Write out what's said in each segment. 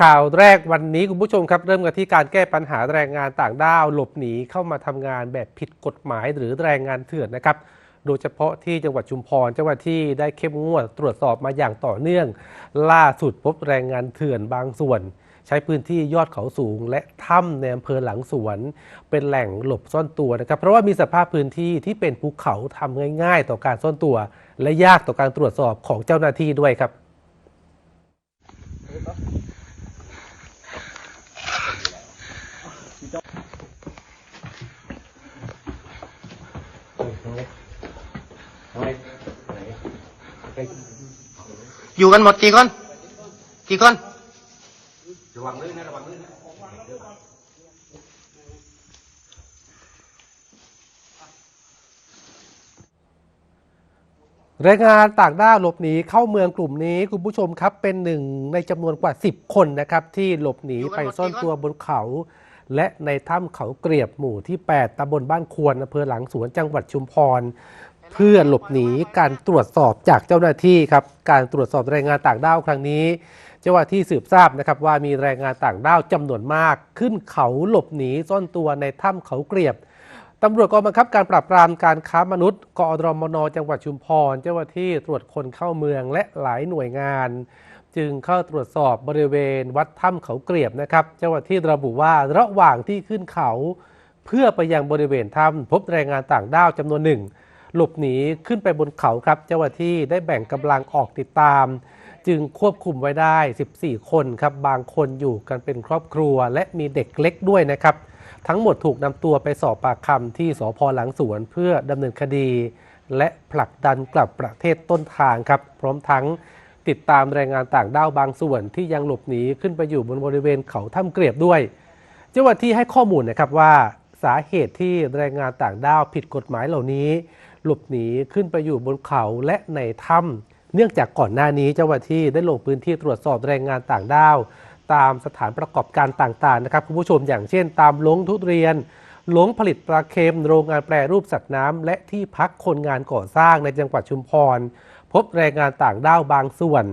ข่าวแรกวันนี้คุณผู้ชมครับ เริ่มกันที่การแก้ปัญหาแรงงานต่างด้าว หลบหนีเข้ามาทำงานแบบผิดกฎหมายหรือแรงงานเถื่อนนะครับโดยเฉพาะที่จังหวัดชุมพรเจ้าหน้าที่ได้เข้มงวดตรวจสอบมาอย่างต่อเนื่อง ล่าสุดพบแรงงานเถื่อนบางส่วน ใช้พื้นที่ยอดเขาสูง และถ้ำในอำเภอหลังสวน เป็นแหล่งหลบซ่อนตัวนะครับ เพราะว่ามีสภาพพื้นที่ที่เป็นภูเขาทำง่าย ๆ ต่อการซ่อนตัว และยากต่อการตรวจสอบของเจ้าหน้าที่ด้วยครับ อยู่กันหมดกี่คน กี่คนแรงงานต่างด้าวหลบหนีเข้าเมืองกลุ่มนี้คุณผู้ชมครับเป็นหนึ่งในจำนวนกว่า 10 คนนะครับที่หลบหนีไปซ่อนตัวบนเขา และในถ้ำเขาเกลียบหมู่ที่ 8ตำบลบ้านควรอำเภอหลังสวนจังหวัดชุมพร เพื่อหลบหนีการตรวจสอบจากเจ้าหน้าที่ครับการตรวจสอบแรงงานต่างด้าวครั้งนี้ เจ้าหน้าที่สืบทราบนะครับว่ามีแรงงานต่างด้าวจำนวนมาก ขึ้นเขาหลบหนีซ่อนตัวในถ้ำเขาเกลียบตำรวจกองบังคับการปราบปรามการค้ามนุษย์กอรมนจังหวัดชุมพร เจ้าหน้าที่ตรวจคนเข้าเมืองและหลายหน่วยงาน จึงเข้าตรวจสอบบริเวณวัดถ้ำเขาเกลียบนะครับเจ้าหน้าที่ระบุว่าระหว่างที่ขึ้นเขา เพื่อไปยังบริเวณถ้ำพบแรงงานต่างด้าวจำนวนหนึ่ง หลบหนีขึ้นไปบนเขาครับ เจ้าหน้าที่ได้แบ่งกำลังออกติดตาม จึงควบคุมไว้ได้ 14 คนครับ บางคนอยู่กันเป็นครอบครัว และมีเด็กเล็กด้วยนะครับ ทั้งหมดถูกนำตัวไปสอบปากคำที่สพหลังสวนเพื่อดำเนินคดี และผลักดันกลับประเทศต้นทางครับ พร้อมทั้งติดตามแรงงานต่างด้าวบางส่วนที่ยังหลบหนีขึ้นไปอยู่บนบริเวณเขาถ้ำเกลียบด้วย เจ้าหน้าที่ให้ข้อมูลนะครับว่าสาเหตุที่แรงงานต่างด้าวผิดกฎหมายเหล่านี้ หลบหนีขึ้นไปอยู่บนเขาและในถ้ำเนื่องจากก่อนหน้านี้เจ้าหน้าที่ได้ลงพื้นที่ตรวจสอบแรงงานต่างด้าว ตามสถานประกอบการต่างๆนะครับคุณผู้ชมอย่างเช่น ตามลงทุเรียนลงผลิตปลาเค็มโรงงานแปรรูปสัตว์น้ำและที่พักคนงานก่อสร้างในจังหวัดชุมพร พบแรงงานต่างด้าวบางส่วน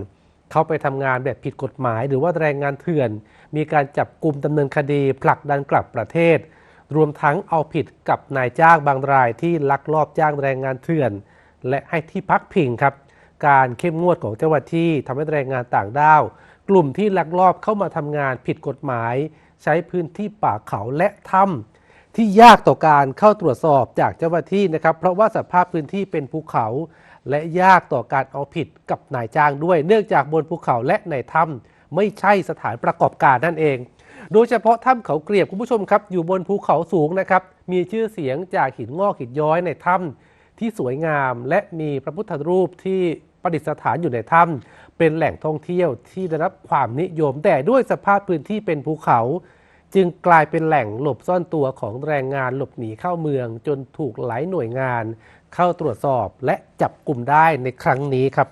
เข้าไปทำงานแบบผิดกฎหมาย หรือว่าแรงงานเถื่อน มีการจับกลุ่มดำเนินคดีผลักดันกลับประเทศ รวมทั้งเอาผิดกับนายจ้างบางรายที่ลักลอบจ้างแรงงานเถื่อน และให้ที่พักพิงครับ การเข้มงวดของเจ้าหน้าที่ทำให้แรงงานต่างด้าว กลุ่มที่ลักลอบเข้ามาทำงานผิดกฎหมาย ใช้พื้นที่ป่าเขาและถ้ำที่ยากต่อการเข้าตรวจสอบจากเจ้าหน้าที่นะครับ เพราะว่าสภาพพื้นที่เป็นภูเขา และยากต่อการเอาผิดกับนายจ้างด้วย เนื่องจากบนภูเขาและในถ้ำไม่ใช่สถานประกอบการนั่นเอง โดยเฉพาะถ้ำเขาเกลียบคุณผู้ชมครับอยู่บนภูเขาสูงนะครับมีชื่อเสียงจากหินงอกหินย้อยในถ้ำที่สวยงาม และมีพระพุทธรูปที่ประดิษฐานอยู่ในถ้ำเป็นแหล่งท่องเที่ยวที่ได้รับความนิยม แต่ด้วยสภาพพื้นที่เป็นภูเขา จึงกลายเป็นแหล่งหลบซ่อนตัวของแรงงานหลบหนีเข้าเมือง จนถูกหลายหน่วยงาน เข้าตรวจสอบและจับกลุ่มได้ในครั้งนี้ครับ